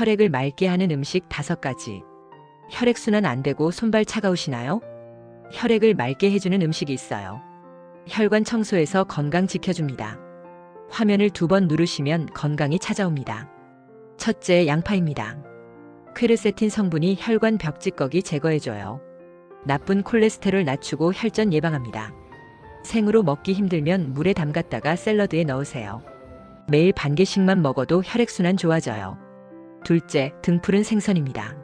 혈액을 맑게 하는 음식 5가지. 혈액순환 안 되고 손발 차가우시나요? 혈액을 맑게 해주는 음식이 있어요. 혈관 청소해서 건강 지켜줍니다. 화면을 두 번 누르시면 건강이 찾아옵니다. 첫째, 양파입니다. 퀘르세틴 성분이 혈관 벽 찌꺼기 제거해줘요. 나쁜 콜레스테롤 낮추고 혈전 예방합니다. 생으로 먹기 힘들면 물에 담갔다가 샐러드에 넣으세요. 매일 반 개씩만 먹어도 혈액순환 좋아져요. 둘째, 등푸른 생선입니다.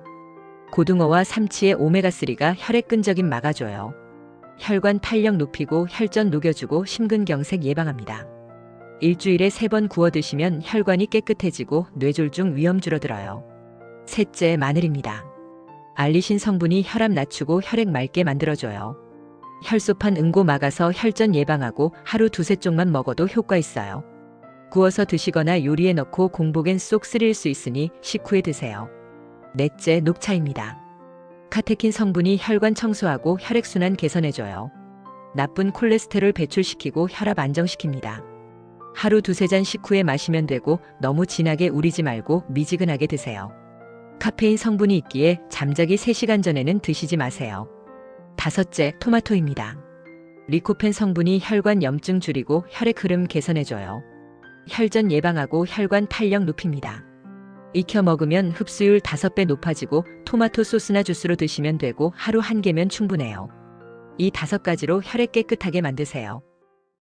고등어와 삼치의 오메가3가 혈액 끈적임 막아줘요. 혈관 탄력 높이고 혈전 녹여주고 심근경색 예방합니다. 일주일에 세 번 구워 드시면 혈관이 깨끗해지고 뇌졸중 위험 줄어들어요. 셋째, 마늘입니다. 알리신 성분이 혈압 낮추고 혈액 맑게 만들어줘요. 혈소판 응고 막아서 혈전 예방하고 하루 두세 쪽만 먹어도 효과 있어요. 구워서 드시거나 요리에 넣고 공복엔 쏙 쓰릴 수 있으니 식후에 드세요. 넷째, 녹차입니다. 카테킨 성분이 혈관 청소하고 혈액순환 개선해줘요. 나쁜 콜레스테롤 배출시키고 혈압 안정시킵니다. 하루 두세 잔 식후에 마시면 되고 너무 진하게 우리지 말고 미지근하게 드세요. 카페인 성분이 있기에 잠자기 3시간 전에는 드시지 마세요. 다섯째, 토마토입니다. 리코펜 성분이 혈관 염증 줄이고 혈액 흐름 개선해줘요. 혈전 예방하고 혈관 탄력 높입니다. 익혀 먹으면 흡수율 5배 높아지고 토마토 소스나 주스로 드시면 되고 하루 한 개면 충분해요. 이 다섯 가지로 혈액 깨끗하게 만드세요.